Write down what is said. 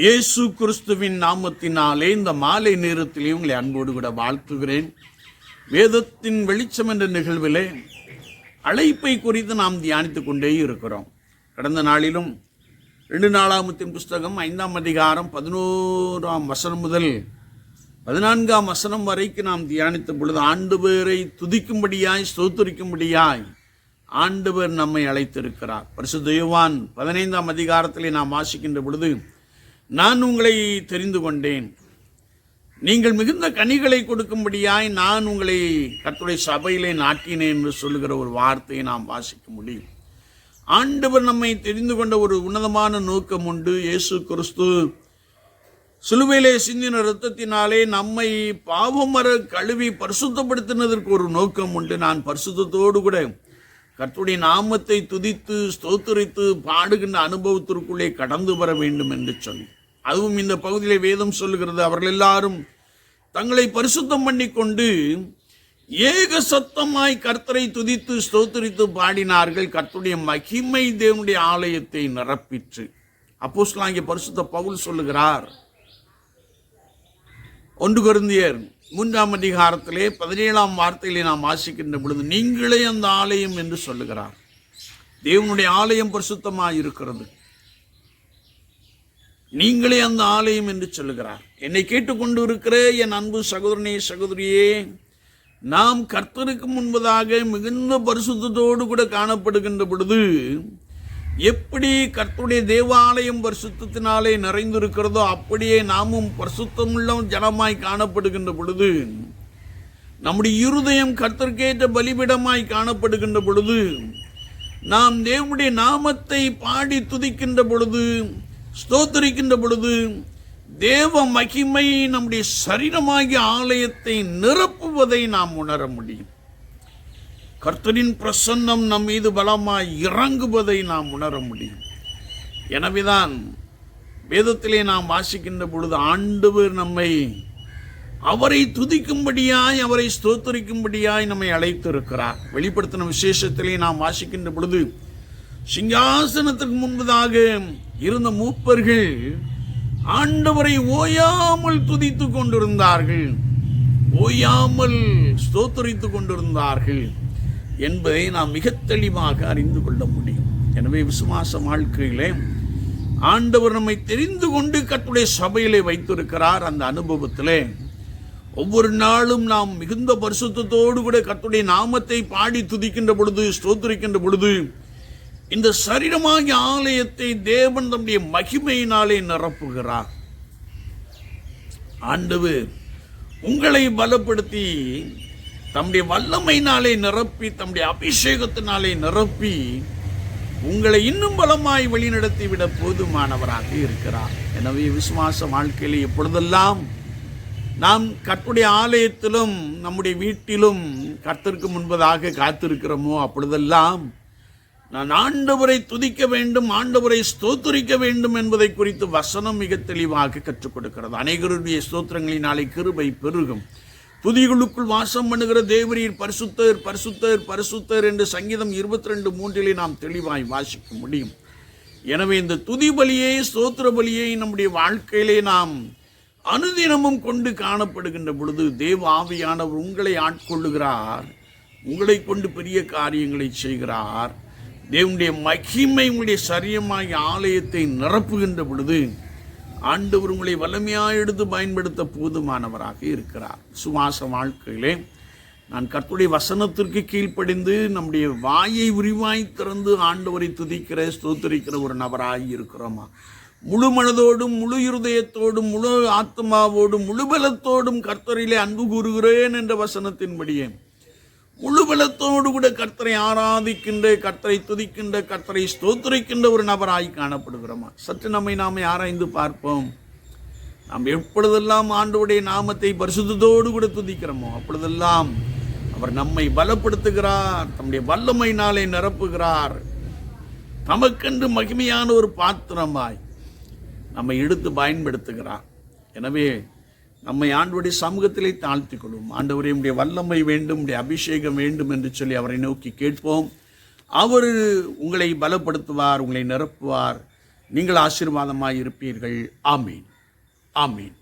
இயேசு கிறிஸ்துவின் நாமத்தினாலே இந்த மாலை நேரத்திலே உங்களை அன்போடு கூட வாழ்த்துகிறேன். வேதத்தின் வெளிச்சம் என்ற நிகழ்விலே அழைப்பை குறித்து நாம் தியானித்துக் கொண்டே இருக்கிறோம். கடந்த நாளிலும் ரெண்டு நாளாமத்தின் புஸ்தகம் ஐந்தாம் அதிகாரம் பதினோராம் வசனம் முதல் பதினான்காம் வசனம் வரைக்கும் நாம் தியானித்த பொழுது ஆண்டு பேரை துதிக்கும்படியாய் ஸ்தோத்தரிக்கும்படியாய் ஆண்டவர் நம்மை அழைத்திருக்கிறார். பரிசு தெய்வான் பதினைந்தாம் அதிகாரத்திலே நாம் வாசிக்கின்ற பொழுது நான் உங்களை தெரிந்து கொண்டேன். நீங்கள் மிகுந்த கனிகளை கொடுக்கும்படியாய் நான் உங்களை கத்துடைய சபையிலே நாட்டினேன் என்று சொல்லுகிற ஒரு வார்த்தையை நாம் வாசிக்க முடியும். ஆண்டவர் நம்மை தெரிந்து கொண்ட ஒரு உன்னதமான நோக்கம் உண்டு. இயேசு கிறிஸ்து சிலுவையிலே சிந்தின இரத்தத்தினாலே நம்மை பாவமர கழுவி பரிசுத்தப்படுத்தினதற்கு ஒரு நோக்கம் உண்டு. நான் பரிசுத்தத்தோடு கூட கர்த்துடைய நாமத்தை துதித்து ஸ்தோத்தரித்து பாடுகின்ற அனுபவத்திற்குள்ளே கடந்து வர வேண்டும் என்று சொல்லி அதுவும் இந்த பகுதியிலே வேதம் சொல்லுகிறது. அவர்கள் எல்லாரும் தங்களை பரிசுத்தம் பண்ணி கொண்டு ஏக சத்தமாய் கர்த்தரை துதித்து ஸ்தோத்தரித்து பாடினார்கள். கர்த்தருடைய மகிமை தேவனுடைய ஆலயத்தை நிரப்பிற்று. அப்போஸ்தலனாகிய பரிசுத்த பவுல் சொல்லுகிறார். ஒன்று கருந்தியர் மூன்றாம் அதிகாரத்திலே பதினேழாம் வார்த்தையிலே நாம் வாசிக்கின்ற பொழுது நீங்களே அந்த ஆலயம் என்று சொல்லுகிறார். தேவனுடைய ஆலயம் பரிசுத்தமாக இருக்கிறது நீங்களே அந்த ஆலயம் என்று சொல்லுகிறார். என்னை கேட்டுக்கொண்டு இருக்கிற என் அன்பு சகோதரனே சகோதரியே நாம் கர்த்தருக்கு முன்பதாக மிகுந்த பரிசுத்தத்தோடு கூட காணப்படுகின்ற பொழுது எப்படி கர்த்தருடைய தேவாலயம் பரிசுத்தத்தினாலே நிறைந்திருக்கிறதோ அப்படியே நாமும் பரிசுத்தமுள்ள ஜனமாய் காணப்படுகின்ற பொழுது நம்முடைய இருதயம் கர்த்தர்க்கேற்ற பலிபிடமாய் காணப்படுகின்ற பொழுது நாம் தேவனுடைய நாமத்தை பாடி துதிக்கின்ற பொழுது ஸ்தோத்தரிக்கின்ற பொழுது தேவ மகிமை நம்முடைய சரீரமாகிய ஆலயத்தை நிரப்புவதை நாம் உணர முடியும். கர்த்தரின் பிரசன்னம் நம் மீது பலமாய் இறங்குவதை நாம் உணர முடியும். எனவேதான் வேதத்திலே நாம் வாசிக்கின்ற பொழுது ஆண்டவர் நம்மை அவரை துதிக்கும்படியாய் அவரை ஸ்தோத்தரிக்கும்படியாய் நம்மை அழைத்திருக்கிறார். வெளிப்படுத்தின விசேஷத்திலே நாம் வாசிக்கின்ற பொழுது சிங்காசனத்துக்கு முன்பதாக இருந்த மூப்பர்கள் ஆண்டவரை ஓயாமல் துதித்துக் கொண்டிருந்தார்கள். ஓயாமல் ஸ்தோத்தரித்துக் கொண்டிருந்தார்கள் என்பதை நாம் மிக தெளிவாக அறிந்து கொள்ள முடியும். எனவே விசுவாச வாழ்க்கையிலே ஆண்டவர் நம்மை தெரிந்து கொண்டு கத்துடைய சபையிலே வைத்திருக்கிறார் அந்த அனுபவத்திலே. ஒவ்வொரு நாளும் நாம் மிகுந்த பரிசுத்தத்தோடு கூட கத்துடைய நாமத்தை பாடி துதிக்கின்ற பொழுது ஸ்தோத்திரிக்கின்ற பொழுது இந்த சரீரமாகிய ஆலயத்தை தேவன் தம்முடைய மகிமையினாலே நிரப்புகிறார். ஆண்டவு உங்களை பலப்படுத்தி தம்முடைய வல்லமையினாலே நிரப்பி தம்முடைய அபிஷேகத்தினாலே நிரப்பி உங்களை இன்னும் பலமாய் வழிநடத்திவிட போதுமானவராக இருக்கிறார். எனவே விசுவாச வாழ்க்கையில் எப்பொழுதெல்லாம் நாம் கற்புடைய ஆலயத்திலும் நம்முடைய வீட்டிலும் கர்த்தருக்கு முன்பதாக காத்திருக்கிறோமோ அப்பொழுதெல்லாம் நான் ஆண்டவரை துதிக்க வேண்டும் ஆண்டவரை ஸ்தோத்தரிக்க வேண்டும் என்பதை குறித்து வசனம் மிக தெளிவாக கற்றுக் கொடுக்கிறது. அனைவருடைய ஸ்தோத்திரங்களினாலே கிருபை பெருகும். துதிகளுக்குள் வாசம் பண்ணுகிற தேவரீர் பரிசுத்தர் பரிசுத்தர் பரிசுத்தர் என்று சங்கீதம் இருபத்தி ரெண்டு மூன்றிலே நாம் தெளிவாய் வாசிக்க முடியும். எனவே இந்த துதி பலியை ஸ்தோத்திர பலியை நம்முடைய வாழ்க்கையிலே நாம் அனுதினமும் கொண்டு காணப்படுகின்ற பொழுது தேவ ஆவியானவர் உங்களை ஆட்கொள்ளுகிறார் உங்களை கொண்டு பெரிய காரியங்களை செய்கிறார். தேவனுடைய மகிமை உங்களுடைய சரியமாகிய ஆலயத்தை நிரப்புகின்ற பொழுது ஆண்டவர் உங்களை வல்லமையாக எடுத்து பயன்படுத்த போதுமானவராக இருக்கிறார். சுவாச வாழ்க்கையிலே நான் கர்த்துடைய வசனத்திற்கு கீழ்ப்படிந்து நம்முடைய வாயை விரிவாய் திறந்து ஆண்டவரை துதிக்கிற ஸ்தோத்தரிக்கிற ஒரு நபராக இருக்கிறோமா? முழு மனதோடும் முழு இருதயத்தோடும் முழு ஆத்மாவோடும் முழு பலத்தோடும் கர்த்தரிலே அன்பு கூறுகிறேன் என்ற வசனத்தின்படியே முழு பலத்தோடு கூட கர்த்தரை ஆராதிக்கின்ற கர்த்தரை துதிக்கின்ற கர்த்தரை ஸ்தோத்திரிக்கின்ற ஒரு நபராய் காணப்படுகிறோமா? சற்று நம்மை நாம் ஆராய்ந்து பார்ப்போம். நாம் எப்பொழுதெல்லாம் ஆண்டோடைய நாமத்தை பரிசுத்தோடு கூட துதிக்கிறோமோ அப்பொழுதெல்லாம் அவர் நம்மை பலப்படுத்துகிறார் தம்முடைய வல்லமை நாளை நிரப்புகிறார். தமக்கென்று மகிமையான ஒரு பாத்திரமாய் நம்மை எடுத்து பயன்படுத்துகிறார். எனவே நம்மை ஆண்டவருடைய சமூகத்திலே தாழ்த்திக் கொள்வோம். ஆண்டவரே உடைய வல்லமை வேண்டும் உடைய அபிஷேகம் வேண்டும் என்று சொல்லி அவரை நோக்கி கேட்போம். அவர் உங்களை பலப்படுத்துவார் உங்களை நிரப்புவார். நீங்கள் ஆசீர்வாதமாக இருப்பீர்கள் ஆமீன். ஆமீன்.